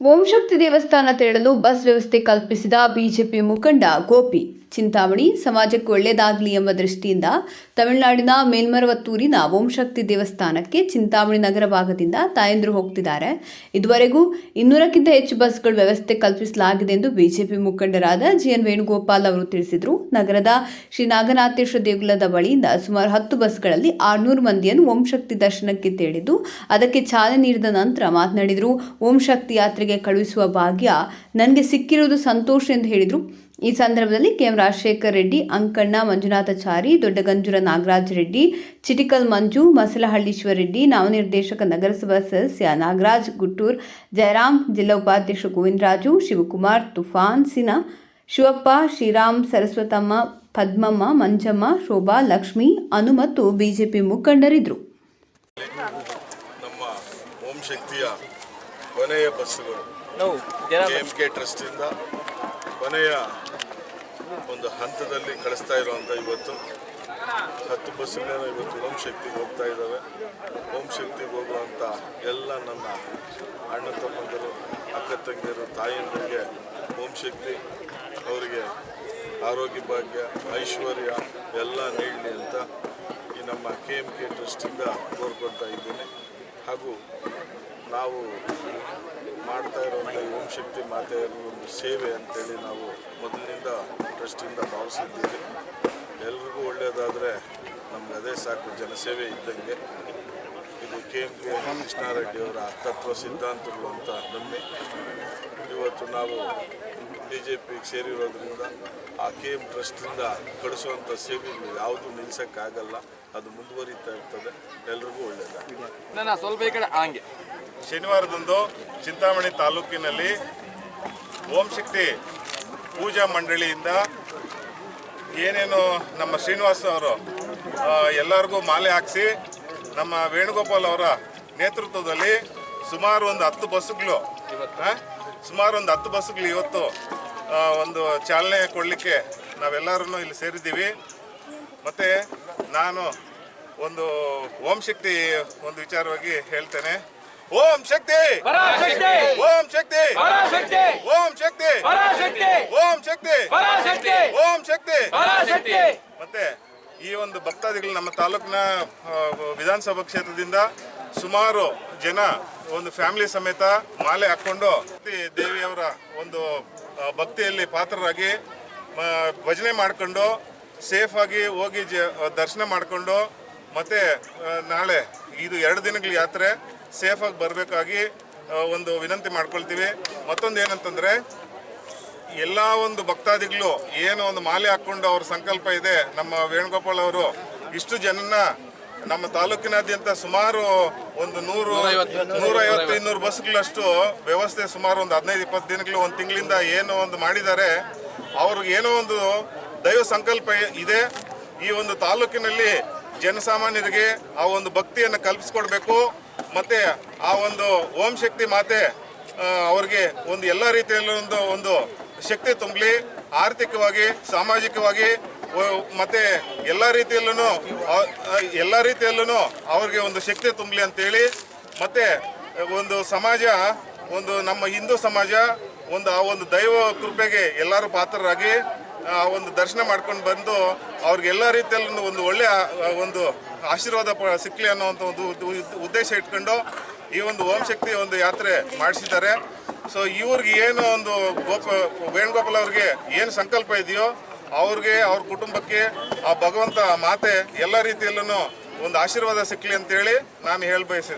ಓಂ ಶಕ್ತಿ ದೇವಸ್ಥಾನ ತೆರಳಲು ಬಸ್ ವ್ಯವಸ್ಥೆ ಕಲ್ಪಿಸಿದ ಬಿಜೆಪಿ ಮುಖಂಡ ಗೋಪಿ ಚಿಂತಾಮಣಿ, ಸಮಾಜಕ್ಕೆ ಒಳ್ಳೆಯದಾಗಲಿ ಎಂಬ ದೃಷ್ಟಿಯಿಂದ ತಮಿಳುನಾಡಿನ ಮೇಲ್ಮರವತ್ತೂರಿನ ಓಂ ಶಕ್ತಿ ದೇವಸ್ಥಾನಕ್ಕೆ ಚಿಂತಾಮಣಿ ನಗರ ಭಾಗದಿಂದ ತಾಯಂದ್ರು ಹೋಗ್ತಿದ್ದಾರೆ. ಇದುವರೆಗೂ ಇನ್ನೂರಕ್ಕಿಂತ ಹೆಚ್ಚು ಬಸ್ಗಳ ವ್ಯವಸ್ಥೆ ಕಲ್ಪಿಸಲಾಗಿದೆ ಎಂದು ಬಿಜೆಪಿ ಮುಖಂಡರಾದ ಜಿ ಎನ್ ವೇಣುಗೋಪಾಲ್ ಅವರು ತಿಳಿಸಿದರು. ನಗರದ ಶ್ರೀ ನಾಗನಾಥೇಶ್ವರ ದೇಗುಲದ ಬಳಿಯಿಂದ ಸುಮಾರು ಹತ್ತು ಬಸ್ಗಳಲ್ಲಿ ಆರುನೂರು ಮಂದಿಯನ್ನು ಓಂ ಶಕ್ತಿ ದರ್ಶನಕ್ಕೆ ತೇಳಿದ್ದು ಅದಕ್ಕೆ ಚಾಲನೆ ನೀಡಿದ ನಂತರ ಮಾತನಾಡಿದರು, ಓಂ ಶಕ್ತಿ ಯಾತ್ರೆಗೆ ಕಳುಹಿಸುವ ಭಾಗ್ಯ ನನಗೆ ಸಿಕ್ಕಿರುವುದು ಸಂತೋಷ ಎಂದು ಹೇಳಿದರು. ಈ ಸಂದರ್ಭದಲ್ಲಿ ಕೆಎಂ ರಾಜಶೇಖರ್ ರೆಡ್ಡಿ, ಅಂಕಣ್ಣ ಮಂಜುನಾಥಾಚಾರಿ, ದೊಡ್ಡಗಂಜುರ ನಾಗರಾಜ್ ರೆಡ್ಡಿ, ಚಿಟಿಕಲ್ ಮಂಜು ಮಸಲಹಳ್ಳೀಶ್ವರ ರೆಡ್ಡಿ ನವನಿರ್ದೇಶಕ ನಗರಸಭಾ ಸದಸ್ಯ ನಾಗರಾಜ್ ಗುಟ್ಟೂರ್ ಜಯರಾಮ್ ಜಿಲ್ಲಾ ಉಪಾಧ್ಯಕ್ಷ ಗೋವಿಂದರಾಜು, ಶಿವಕುಮಾರ್, ತುಫಾನ್, ಸಿನ, ಶಿವಪ್ಪ, ಶ್ರೀರಾಮ್, ಸರಸ್ವತಮ್ಮ, ಪದ್ಮಮ್ಮ, ಮಂಜಮ್ಮ, ಶೋಭಾ, ಲಕ್ಷ್ಮಿ, ಅನು ಮತ್ತು ಬಿಜೆಪಿ ಮುಖಂಡರಿದ್ದರು. ನಮ್ಮ ಓಂ ಶಕ್ತಿಯ ಕೊನೆಯ ಬಸ್ಸುಗಳು. ಕೆ ಎಂ ಕೆ ಕೊನೆಯ ಒಂದು ಹಂತದಲ್ಲಿ ಕಳಿಸ್ತಾ ಇರುವಂಥ ಇವತ್ತು. ಹತ್ತು ಬಸ್ಸುಗಳೇನೋ ಇವತ್ತು ಓಂ ಶಕ್ತಿಗೆ ಹೋಗ್ತಾ ಇದ್ದಾವೆ ಓಂ ಶಕ್ತಿಗೆ ಹೋಗುವಂಥ ಎಲ್ಲ ನನ್ನ ಅಣ್ಣ ತಮ್ಮಂದಿರು, ಅಕ್ಕ ತಂಗಿಯರು, ತಾಯಿಯಂದರಿಗೆ ಓಂ ಶಕ್ತಿ, ಅವರಿಗೆ ಆರೋಗ್ಯ ಭಾಗ್ಯ, ಐಶ್ವರ್ಯ ಎಲ್ಲ ನೀಡಲಿ ಅಂತ ಈ ನಮ್ಮ ಕೆ ಎಂ ಕೆ ಟ್ರಸ್ಟಿಂದ ಕೋರ್ಕೊಳ್ತಾ ಇದ್ದೀನಿ. ಹಾಗೂ ನಾವು ಮಾಡ್ತಾ ಇರುವಂಥ ಓಂ ಶಕ್ತಿ ಮಾತೆಯರ ಒಂದು ಸೇವೆ ಅಂತೇಳಿ ನಾವು ಮೊದಲಿನಿಂದ ಟ್ರಸ್ಟಿಂದ ಭಾವಿಸಿದ್ದೀವಿ. ಎಲ್ರಿಗೂ ಒಳ್ಳೆಯದಾದರೆ ನಮ್ಗೆ ಅದೇ ಸಾಕು ಜನಸೇವೆ ಇದ್ದಂಗೆ. ಇದು ಕೆ ಎಂ ಕೆ ಕೃಷ್ಣಾರೆಡ್ಡಿಯವರ ತತ್ವ ಸಿದ್ಧಾಂತಗಳು ಅಂತ ನಂಬಿ ಇವತ್ತು ನಾವು ಬಿ ಜೆ ಪಿಗೆ ಸೇರಿರೋದ್ರಿಂದ ಆ ಕೆ ಎಂ ಟ್ರಸ್ಟಿಂದ ಕಳಿಸುವಂಥ ಸೇವೆಗಳು ಯಾವುದು ನಿಲ್ಸೋಕ್ಕಾಗಲ್ಲ. ಅದು ಮುಂದುವರಿತಾ ಇರ್ತದೆ. ಎಲ್ರಿಗೂ ಒಳ್ಳೆಯದಾಗಲಿ ನನ್ನ ಸ್ವಲ್ಪ ಈ ಕಡೆ ಹಂಗೆ. ಶನಿವಾರದಂದು ಚಿಂತಾಮಣಿ ತಾಲೂಕಿನಲ್ಲಿ ಓಂ ಶಕ್ತಿ ಪೂಜಾ ಮಂಡಳಿಯಿಂದ ಏನೇನು ನಮ್ಮ ಶ್ರೀನಿವಾಸ ಅವರು ಎಲ್ಲರಿಗೂ ಮಾಲೆ ಹಾಕಿಸಿ ನಮ್ಮ ವೇಣುಗೋಪಾಲ್ ಅವರ ನೇತೃತ್ವದಲ್ಲಿ ಸುಮಾರು ಒಂದು ಹತ್ತು ಬಸ್ಸುಗಳು ಸುಮಾರು ಒಂದು ಹತ್ತು ಬಸ್ಸುಗಳು ಇವತ್ತು ಒಂದು ಚಾಲನೆ ಕೊಡಲಿಕ್ಕೆ ನಾವೆಲ್ಲರೂ ಇಲ್ಲಿ ಸೇರಿದ್ದೀವಿ. ಮತ್ತು ನಾನು ಒಂದು ಓಂ ಶಕ್ತಿ ಒಂದು ವಿಚಾರವಾಗಿ ಹೇಳ್ತೇನೆ. ಓಂ ಶಕ್ತಿ! ಓಂ ಶಕ್ತಿ! ಓಂ ಶಕ್ತಿ! ಓಂ ಶಕ್ತಿ! ಓಂ ಶಕ್ತಿ! ಮತ್ತೆ ಈ ಒಂದು ಭಕ್ತಾದಿಗಳು ನಮ್ಮ ತಾಲೂಕಿನ ವಿಧಾನಸಭಾ ಕ್ಷೇತ್ರದಿಂದ ಸುಮಾರು ಜನ ಒಂದು ಫ್ಯಾಮಿಲಿ ಸಮೇತ ಮಾಲೆ ಹಾಕೊಂಡು ದೇ- ದೇವಿಯವರ ಒಂದು ಭಕ್ತಿಯಲ್ಲಿ ಪಾತ್ರರಾಗಿ ಭಜನೆ ಮಾಡಿಕೊಂಡು ಸೇಫಾಗಿ ಹೋಗಿ ಜ ದರ್ಶನ ಮಾಡಿಕೊಂಡು ಮತ್ತೆ ನಾಳೆ ಇದು ಎರಡು ದಿನಗಳ ಯಾತ್ರೆ ಸೇಫಾಗಿ ಬರಬೇಕಾಗಿ ಒಂದು ವಿನಂತಿ ಮಾಡ್ಕೊಳ್ತೀವಿ. ಮತ್ತೊಂದು ಏನಂತಂದರೆ ಎಲ್ಲ ಒಂದು ಭಕ್ತಾದಿಗಳು ಏನು ಒಂದು ಮಾಲೆ ಹಾಕ್ಕೊಂಡು ಅವ್ರ ಸಂಕಲ್ಪ ಇದೆ ನಮ್ಮ ವೇಣುಗೋಪಾಲ್ ಅವರು ಇಷ್ಟು ಜನನ ನಮ್ಮ ತಾಲೂಕಿನಾದ್ಯಂತ ಸುಮಾರು ಒಂದು ನೂರು ನೂರೈವತ್ತು ಇನ್ನೂರು ಬಸ್ಗಳಷ್ಟು ವ್ಯವಸ್ಥೆ ಸುಮಾರು ಒಂದು ಹದಿನೈದು ಇಪ್ಪತ್ತು ದಿನಗಳು ಒಂದು ತಿಂಗಳಿಂದ ಏನು ಒಂದು ಮಾಡಿದ್ದಾರೆ ಅವ್ರಿಗೆ ಏನೋ ಒಂದು ದೈವ ಸಂಕಲ್ಪ ಇದೆ. ಈ ಒಂದು ತಾಲೂಕಿನಲ್ಲಿ ಜನಸಾಮಾನ್ಯರಿಗೆ ಆ ಒಂದು ಭಕ್ತಿಯನ್ನು ಕಲ್ಪಿಸ್ಕೊಡ್ಬೇಕು. ಮತ್ತೆ ಆ ಒಂದು ಓಂ ಶಕ್ತಿ ಮಾತೆ ಅವ್ರಿಗೆ ಒಂದು ಎಲ್ಲ ರೀತಿಯಲ್ಲೂ ಒಂದು ಒಂದು ಶಕ್ತಿ ತುಂಬಲಿ. ಆರ್ಥಿಕವಾಗಿ, ಸಾಮಾಜಿಕವಾಗಿ ಮತ್ತೆ ಎಲ್ಲ ರೀತಿಯಲ್ಲೂ ಎಲ್ಲ ರೀತಿಯಲ್ಲೂ ಅವ್ರಿಗೆ ಒಂದು ಶಕ್ತಿ ತುಂಬಲಿ ಅಂತೇಳಿ. ಮತ್ತೆ ಒಂದು ಸಮಾಜ, ಒಂದು ನಮ್ಮ ಹಿಂದೂ ಸಮಾಜ, ಒಂದು ಆ ಒಂದು ದೈವ ಕೃಪೆಗೆ ಎಲ್ಲರೂ ಪಾತ್ರರಾಗಿ ಒಂದು ದರ್ಶನ ಮಾಡ್ಕೊಂಡು ಬಂದು ಅವ್ರಿಗೆಲ್ಲ ರೀತಿಯಲ್ಲೂ ಒಂದು ಒಳ್ಳೆಯ ಒಂದು ಆಶೀರ್ವಾದ ಪ ಸಿಕ್ಕಲಿ ಅನ್ನೋವಂಥ ಒಂದು ಉದ್- ಉದ್- ಉದ್ದೇಶ ಇಟ್ಕೊಂಡು ಈ ಒಂದು ಓಂ ಶಕ್ತಿ ಒಂದು ಯಾತ್ರೆ ಮಾಡಿಸಿದ್ದಾರೆ. ಸೊ ಇವ್ರಿಗೆ ಏನು ಒಂದು ಗೋಪ, ವೇಣುಗೋಪಾಲ್ ಅವ್ರಿಗೆ ಏನು ಸಂಕಲ್ಪ ಇದೆಯೋ ಅವ್ರಿಗೆ, ಅವ್ರ ಕುಟುಂಬಕ್ಕೆ, ಆ ಭಗವಂತ ಮಾತೆ ಎಲ್ಲ ರೀತಿಯಲ್ಲೂ ಒಂದು ಆಶೀರ್ವಾದ ಸಿಕ್ಕಲಿ ಅಂತೇಳಿ ನಾನು ಹೇಳಿ ಬಯಸಿದ್ದೆ